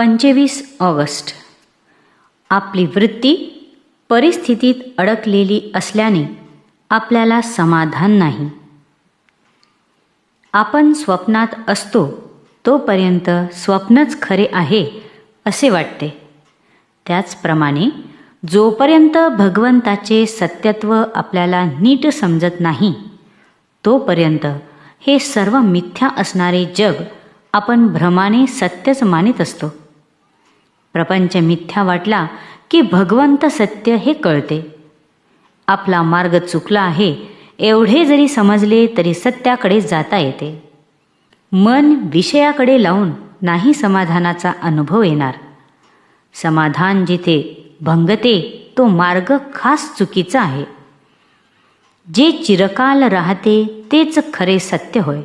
पंचवीस ऑगस्ट. आपली वृत्ती परिस्थितीत अडकलेली असल्याने आपल्याला समाधान नाही. आपण स्वप्नात असतो तोपर्यंत स्वप्नच खरे आहे असे वाटते. त्याचप्रमाणे जोपर्यंत भगवंताचे सत्यत्व आपल्याला नीट समजत नाही तोपर्यंत हे सर्व मिथ्या असणारे जग आपण भ्रमाने सत्यच मानित असतो. प्रपंच मिथ्या वाटला की भगवंत सत्य हे कळते. आपला मार्ग चुकला आहे एवढे जरी समजले तरी सत्याकडे जाता येते. मन विषयाकडे लावून नाही समाधानाचा अनुभव येणार. समाधान जिथे भंगते तो मार्ग खास चुकीचा आहे. जे चिरकाल राहते तेच खरे सत्य होय.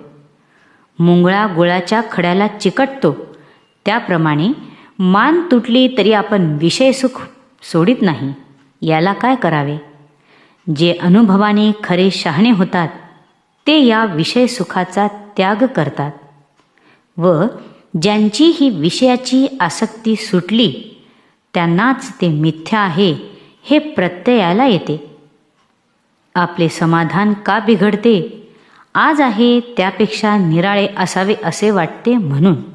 मुंगळा गुळाच्या खड्याला चिकटतो. त्याप्रमाणे मान तुटली तरी आपण विषय सुख सोडित नाही. याला काय करावे? जे अनुभवाने खरे शहाणे होतात ते या विषय सुखाचा त्याग करतात. व ज्यांची ही विषयाची आसक्ती सुटली त्यांनाच ते मिथ्या आहे हे प्रत्ययाला येते. आपले समाधान का बिघडते? आज आहे त्यापेक्षा निराळे असावे असे वाटते म्हणून.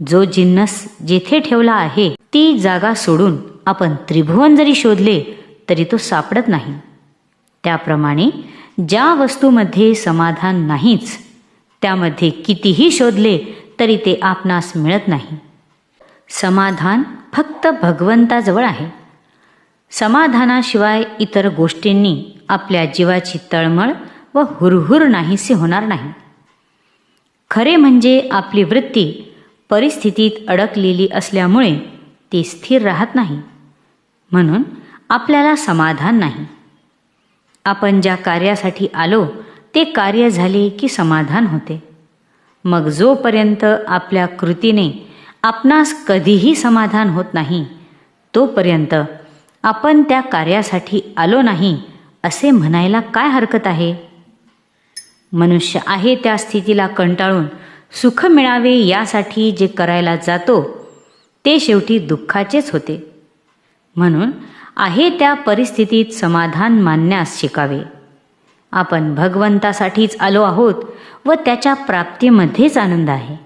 जो जिन्नस जेथे ठेवला आहे ती जागा सोडून आपण त्रिभुवन जरी शोधले तरी तो सापडत नाही. त्याप्रमाणे ज्या वस्तूमध्ये समाधान नाहीच त्यामध्ये कितीही शोधले तरी ते आपणास मिळत नाही. समाधान फक्त भगवंताजवळ आहे. समाधानाशिवाय इतर गोष्टींनी आपल्या जीवाची तळमळ व हुरहुर नाहीसे होणार नाही. खरे म्हणजे आपली वृत्ती परिस्थितीत अडकलेली असल्यामुळे ती स्थिर राहत नाही. म्हणून आपल्याला समाधान नाही. आपण ज्या कार्यासाठी आलो ते कार्य झाले की समाधान होते. मग जोपर्यंत आपल्या कृतीने आपणास कधीही समाधान होत नाही तोपर्यंत आपण त्या कार्यासाठी आलो नाही असे म्हणायला काय हरकत आहे? मनुष्य आहे त्या स्थितीला कंटाळून सुख मिळावे यासाठी जे करायला जातो ते शेवटी दुःखाचेच होते. म्हणून आहे त्या परिस्थितीत समाधान मानण्यास शिकावे. आपण भगवंतासाठीच आलो आहोत व त्याच्या प्राप्तीमध्येच आनंद आहे.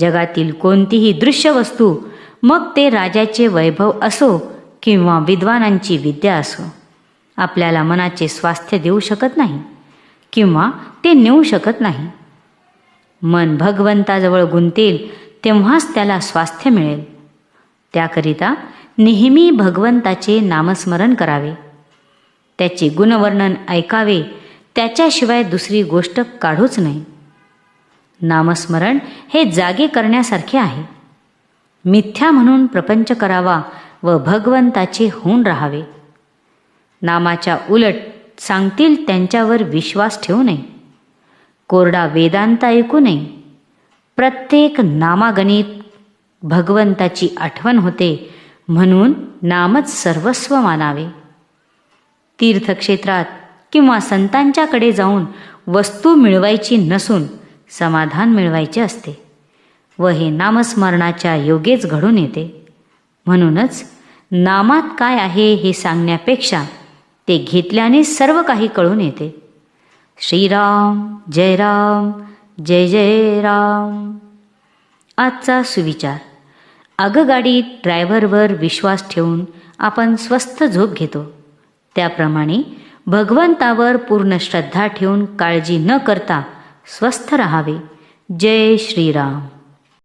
जगातील कोणतीही दृश्य वस्तू मग ते राजाचे वैभव असो किंवा विद्वानांची विद्या असो आपल्याला मनाचे स्वास्थ्य देऊ शकत नाही किंवा ते नेऊ शकत नाही. मन भगवंताजवळ गुंतेल तेव्हाच त्याला स्वास्थ्य मिळेल. त्याकरिता नेहमी भगवंताचे नामस्मरण करावे. त्याचे गुणवर्णन ऐकावे त्याच्याशिवाय दुसरी गोष्ट काढूच नाही. नामस्मरण हे जागे करण्यासारखे आहे. मिथ्या म्हणून प्रपंच करावा व भगवंताचे होऊन राहावे. नामाच्या उलट सांगतील त्यांच्यावर विश्वास ठेवू नये. कोरडा वेदांत ऐकू नये प्रत्येक नामागणित भगवंताची आठवण होते म्हणून नामच सर्वस्व मानावे. तीर्थक्षेत्रात किंवा संतांच्याकडे जाऊन वस्तू मिळवायची नसून समाधान मिळवायचे असते व हे नामस्मरणाच्या योगेच घडून येते. म्हणूनच नामात काय आहे हे सांगण्यापेक्षा ते घेतल्याने सर्व काही कळून येते. श्रीराम जय राम जय जय राम. आजचा सुविचार. आगगाडीत ड्रायव्हरवर विश्वास ठेवून आपण स्वस्थ झोप घेतो. त्याप्रमाणे भगवंतावर पूर्ण श्रद्धा ठेवून काळजी न करता स्वस्थ राहावे. जय श्रीराम.